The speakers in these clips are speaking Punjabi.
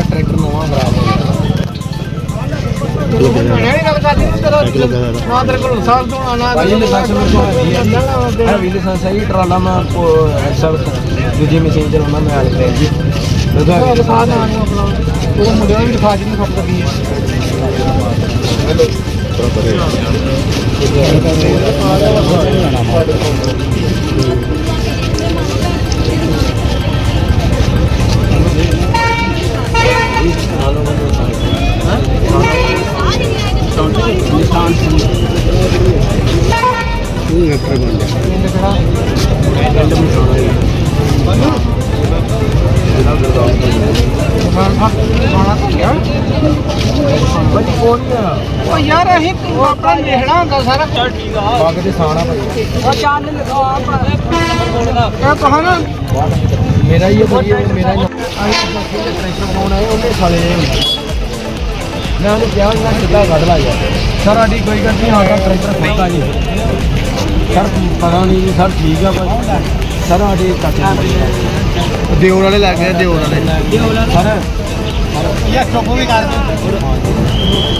ਟਰੈਕਟਰ ਨਵਾਂ ਖਰਾਬ ਹੋ ਗਿਆ। ਨਾ ਤੇਰੇ ਕੋਲ ਸਾਲ ਤੋਂ ਆਣਾ ਭਾਈ ਲਾਇਸੈਂਸ ਮੇਰੇ ਕੋਲ ਹੈਗੀ ਹੈ ਹੈਵੀ ਲਾਇਸੈਂਸ ਹੈ ਜੀ ਟਰਾਲਾ ਮੈਂ ਸਭ ਦੂਜੀ ਮਸ਼ੀਨ ਚਲਾਉਣਾ ਮੈਂ ਆਲ ਤੇ ਜੀ। ਜਦੋਂ ਦਿਖਾ ਦਾਂ ਨੂੰ ਆਪਣਾ। ਉਹ ਮੁੰਡਿਆਂ ਨੂੰ ਵੀ ਦਿਖਾ ਜਿਹਨੂੰ ਖੱਪ ਲੱਗੀ ਹੈ। ਉਹ ਯਾਰ ਅਸੀਂ ਤੂੰ ਆਪਣਾ ਲਿਖਣਾ ਹੁੰਦਾ ਸਾਰਾ। ਪੱਗ ਦੇ ਸਾਣਾ ਭਾਈ ਇਹ ਕਹਾ ਨਾ? ਮੇਰਾ ਹੀ ਹੈ ਭਾਈ ਇਹ ਮੇਰਾ ਹੀ ਟਰੈਕਟਰ ਪਾਉਣਾ ਹੈ ਉਹਨੇ ਸਾਲੇ ਨੇ ਮੈਂ ਉਹਨੂੰ ਕਿਹਾ ਮੈਂ ਸਿੱਧਾ ਕੱਢ ਲਾ ਯਾਰ। ਸਰ ਸਾਡੀ ਕੋਈ ਗੱਲ ਨਹੀਂ ਆਗਾ ਟਰੈਕਟਰ ਖੋਤਾ ਜੀ। ਸਰ ਪਤਾ ਨਹੀਂ ਜੀ ਸਰ ਠੀਕ ਆ ਭਾਈ ਸਰ ਸਾਡੇ ਚਾਚੇ ਦਿਓਰ ਵਾਲੇ ਲੱਗ ਗਏ ਦਿਓਰ ਵਾਲੇ। ਸਰ। ਇਹ ਚੁੱਪ ਵੀ ਕਰ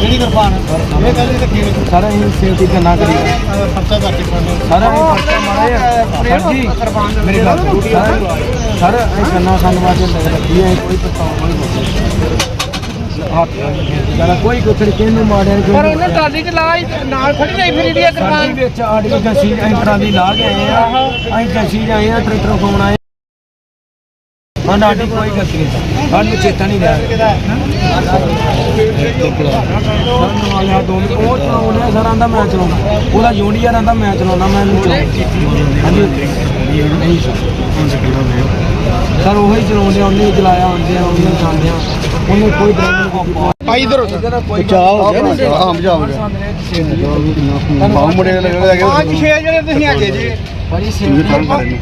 ਜਿਹੜੀ ਕਿਰਪਾਨ ਇਹ ਗੱਲ ਤਾਂ ਕੀ ਸਰ ਅਸੀਂ ਸੇਫਟੀ ਕਰਨਾ ਕਰੀ। ਖਰਚਾ ਕਰਕੇ ਸਰ ਅਸੀਂ ਪਰਚਾ ਮਾਰਿਆ। ਸਰ ਜੀ ਮੇਰੀ ਗੱਲ ਸੁਣੋ। ਸਰ ਅਸੀਂ ਕੰਨਾ ਖਾਨ ਵਾਸਤੇ ਲੱਗੀ ਹੈ ਕੋਈ ਪਛਤਾਵਾ ਨਹੀਂ ਹੱਥ ਕੋਈ ਕੁਛ ਨਹੀਂ ਕਿਹਨੂੰ ਮਾਰਿਆ ਪਰ ਉਹਨੇ ਟਾਲੀ ਚ ਲਾ ਹੀ ਨਾਲ ਖੜੀ ਨਹੀਂ ਫਿਰ ਇਹਦੀ ਕਿਰਪਾਨ ਵਿੱਚ ਆੜੀ ਜੱਸੀ ਐਂਟਰਾਂ ਦੀ ਲਾ ਕੇ ਆਏ ਆ। ਅਸੀਂ ਜੱਸੀ ਆਏ ਆ ਟਰੈਕਟਰ ਫੋਨ ਆਏ। ਹਾਂ ਸਾਡੀ ਕੋਈ ਗਲਤੀ ਨਹੀਂ ਸਾਨੂੰ ਚੇਤਾ ਨਹੀਂ ਰਿਹਾ। ਸਾਨੂੰ ਆਇਆ ਦੋ ਉਹ ਚਲਾਉਂਦਾ ਸਰ ਆਂਦਾ ਮੈਂ ਚਲਾਉਣਾ ਉਹਦਾ ਜੂਨੀਅਰ ਆਂਦਾ ਮੈਂ ਚਲਾਉਣਾ ਮੈਂ ਨਹੀਂ ਚਲਾਉਣਾ ਹਾਂਜੀ। ਨਹੀਂ ਸਰ ਉਹ ਹੀ ਚਲਾਉਂਦੇ ਉਹਨੇ ਚਲਾਇਆ ਆਉਂਦੇ ਆ ਉਹਨੇ ਚਲਾਉਂਦੇ ਆ। ਉਹਨੇ ਕੋਈ ਡਰਾਈਵਰ ਨਹੀਂ ਭਾਈ ਇਧਰ ਬਚਾਅ ਹੋ ਗਿਆ ਨਾ ਹਾਂ ਬਚਾਅ ਹੋ ਗਿਆ। ਬਾਹੂ ਮੁੰਡੇ ਲੱਗੇ ਪੰਜ ਛੇ ਜਿਹੜੇ ਤੁਸੀਂ ਹੈਗੇ ਜੀ। ਭਾਜੀ ਸੇਵ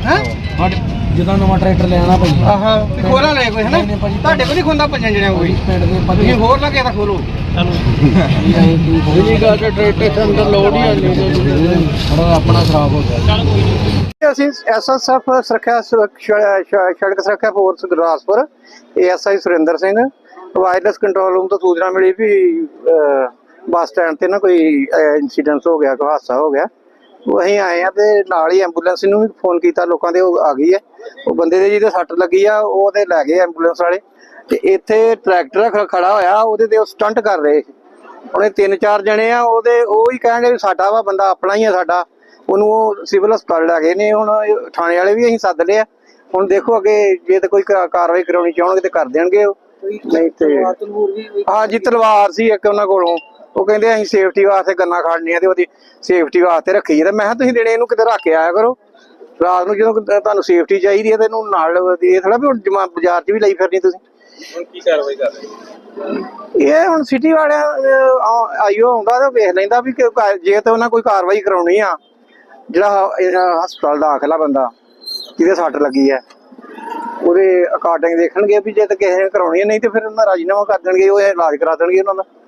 ਹੈ? ਸਾਡੇ ਜਦੋਂ ਨਵਾਂ ਟਰੈਕਟਰ ਲੈਣਾ ਭਾਈ। ਆਹਾ ਤੇ ਖੋਲਾ ਲੈ ਕੋਈ ਹੈ ਨਾ ਨਹੀਂ, ਨਹੀਂ ਭਾਜੀ। ਤੁਹਾਡੇ ਕੋਲ ਨਹੀਂ ਖੁੰਦਾ ਪੰਜਾਂ ਜਣਿਆਂ ਕੋਈ? ਪਿੰਡ ਦੇ ਤੁਸੀਂ ਹੋਰ ਨਾ ਕਿਸੇ ਦਾ ਖੋਲੋ। ਜੀ ਗਾ ਟਰੈਕਟਰ ਦੇ ਅੰਦਰ ਲੋਡ ਹੀ ਆਣੀ ਆਪਣਾ ਖਰਾਬ ਹੋ ਗਿਆ। ਅਸੀਂ ਐਸਐਸਐਫ ਸੁਰੱਖਿਆ ਸੁਰੱਖਿਆ- ਸ਼- ਸੜਕ ਸੁਰੱਖਿਆ force Gurdaspur ASI Surinder Singh wireless control room ਤੋਂ ਸੂਚਨਾ ਮਿਲੀ ਵੀ ਬੱਸ ਸਟੈਂਡ ਤੇ ਨਾ ਕੋਈ ਇਨਸੀਡੈਂਟ ਹੋ ਗਿਆ, ਕੋਈ ਹਾਦਸਾ ਹੋ ਗਿਆ। ਅਸੀਂ ਆਏ ਆ ਤੇ ਨਾਲ ਹੀ ਐਂਬੂਲੈਂਸ ਨੂੰ ਵੀ ਫੋਨ ਕੀਤਾ, ਲੋਕਾਂ ਦੇ ਉਹ ਆ ਗਈ ਹੈ। ਉਹ ਬੰਦੇ ਦੇ ਜਿਹਦੇ ਸੱਟ ਲੱਗੀ ਆ, ਉਹ ਤੇ ਲੈ ਗਏ ਐਂਬੂਲੈਂਸ ਵਾਲੇ। ਤੇ ਇੱਥੇ ਟਰੈਕਟਰ ਖੜਾ ਹੋਇਆ, ਉਹਦੇ ਤੇ ਉਹ ਸਟੰਟ ਕਰ ਰਹੇ ਸੀ। ਉਹਨੇ ਤਿੰਨ ਚਾਰ ਜਣੇ ਆ, ਉਹਦੇ, ਉਹ ਹੀ ਕਹਿਣਗੇ ਵੀ ਸਾਡਾ ਵਾ ਬੰਦਾ, ਆਪਣਾ ਹੀ ਆ ਸਾਡਾ। ਉਹਨੂੰ ਉਹ ਸਿਵਲ ਹਸਪਤਾਲ ਲੈ ਗਏ ਨੇ, ਹੁਣ ਥਾਣੇ ਵਾਲੇ ਵੀ ਅਸੀਂ ਸੱਦ ਲਿਆ ਹੁਣ ਦੇਖੋ ਅੱਗੇ, ਜੇ ਤੇ ਕੋਈ ਕਾਰਵਾਈ ਕਰਾਉਣੀ ਚਾਹਣਗੇ ਤੇ ਕਰ ਦੇਣਗੇ ਉਹ। ਨਹੀਂ ਤੇ ਹਾਂ ਜੀ ਤਲਵਾਰ ਸੀ ਇੱਕ ਉਹਨਾਂ ਕੋਲੋਂ। ਉਹ ਕਹਿੰਦੇ ਅਸੀਂ ਸੇਫਟੀ ਵਾਸਤੇ ਗੰਨਾ ਖੜਨੀਆਂ ਤੇ ਉਹਦੀ ਸੇਫਟੀ ਵਾਸਤੇ ਰੱਖੀ ਤੇ ਮੈਂ ਕਿਹਾ ਤੁਸੀਂ ਦਿਨੇ ਇਹਨੂੰ ਕਿਤੇ ਰੱਖ ਕੇ ਆਇਆ ਕਰੋ। ਰਾਤ ਨੂੰ ਜਦੋਂ ਕਿਤੇ ਤੁਹਾਨੂੰ ਸੇਫਟੀ ਚਾਹੀਦੀ ਹੈ ਤੇ ਇਹਨੂੰ ਨਾਲ ਇਹ ਥੋੜਾ ਵੀ ਹੁਣ ਜਮਾ ਬਾਜ਼ਾਰ 'ਚ ਵੀ ਲਈ ਫਿਰਨੀ ਤੁਸੀਂ। ਹੁਣ ਕੀ ਕਾਰਵਾਈ ਕਰ ਰਹੇ ਇਹ ਹੁਣ ਸਿਟੀ ਵਾਲਿਆਂ ਆਈਓ ਆਉਂਦਾ ਤੇ ਵੇਖ ਲੈਂਦਾ ਵੀ ਜੇ ਤੇ ਉਹਨਾਂ ਕੋਈ ਕਾਰਵਾਈ ਕਰਾਉਣੀ ਆ ਜਿਹੜਾ ਹਸਪਤਾਲ ਦਾਖਲਾ ਬੰਦਾ ਜਿਹਦੇ ਸੱਟ ਲੱਗੀ ਹੈ। ਉਹਦੇ ਅਕਾਰਡਿੰਗ ਦੇਖਣਗੇ ਵੀ ਜੇ ਤੇ ਕਿਸੇ ਨੇ ਕਰਾਉਣੀ ਹੈ, ਨਹੀਂ ਤੇ ਫਿਰ ਉਹਨਾਂ ਰਾਜੀਨਾਮਾ ਕਰ ਦੇਣਗੇ, ਉਹ ਇਲਾਜ ਕਰਾ ਦੇਣਗੇ ਉਹਨਾਂ ਦਾ।